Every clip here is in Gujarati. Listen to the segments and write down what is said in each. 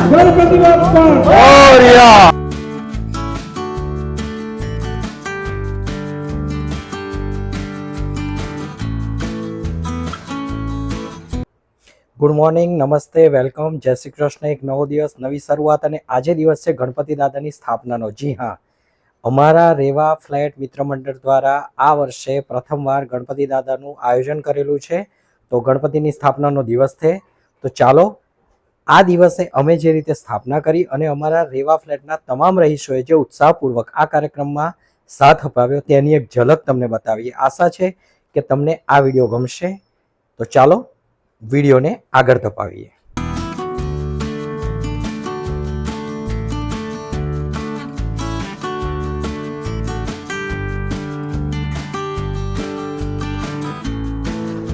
ગણપતિ ગુડ મોર્નિંગ નમસ્તે વેલકમ જય શ્રી કૃષ્ણ, એક નવો દિવસ, નવી શરૂઆત અને આજે દિવસ છે ગણપતિ દાદાની સ્થાપનાનો. જી હા. અમારા રેવા ફ્લેટ મિત્ર મંડળ દ્વારા આ વર્ષે પ્રથમવાર ગણપતિ દાદાનું આયોજન કરેલું છે. તો ગણપતિની સ્થાપનાનો દિવસ છે. તો ચાલો આ દિવસે અમે જે રીતે સ્થાપના કરી અને અમારા રેવા ફ્લેટના તમામ રહીશોએ જે ઉત્સાહપૂર્વક આ કાર્યક્રમમાં સાથ અપાવ્યો તેની એક ઝલક તમને બતાવીએ. આશા છે કે તમને આ વીડિયો ગમશે. તો ચાલો વિડીયોને આગળ ધપાવીએ.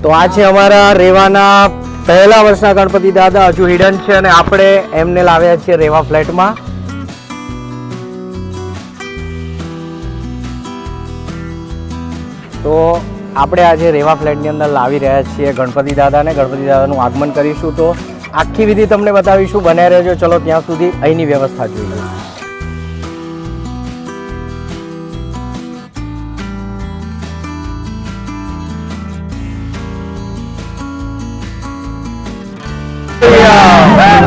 તો આ છે અમારા રેવાના પહેલા વર્ષના ગણપતિ દાદા હજુ હિડન છે અને આપણે એમને લાવ્યા છીએ રેવા ફ્લેટમાં. તો આપણે આજે રેવા ફ્લેટની અંદર લાવી રહ્યા છીએ ગણપતિ દાદાને. ગણપતિ દાદાનું આગમન કરીશું તો આખી વિધિ તમને બતાવીશું. બને રહેજો. ચલો ત્યાં સુધી અહીંની વ્યવસ્થા જોઈએ.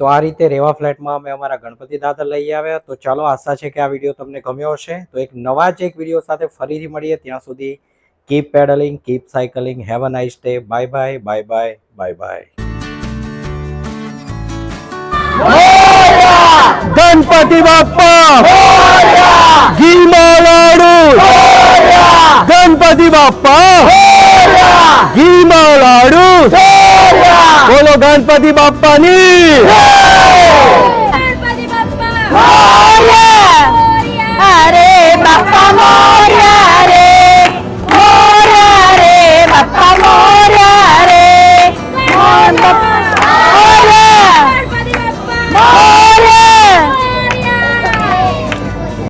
તો આ રીતે રેવા ફ્લેટમાં અમે અમારા ગણપતિ દાદા લઈ આવ્યા. તો ચાલો આશા છે કે આ વીડિયો તમને ગમ્યો હશે. તો એક નવા જ એક વીડિયો સાથે ફરીથી મળીએ. ત્યાં સુધી keep pedalling keep cycling have a nice day bye bye bye bye bye bye Ganapati બાપા! ઘી લાડુ ગણપતિ બાપ્પા ઘી લાડુ બોલો ગણપતિ બાપ્પાની ગણપતિ બાપ્પા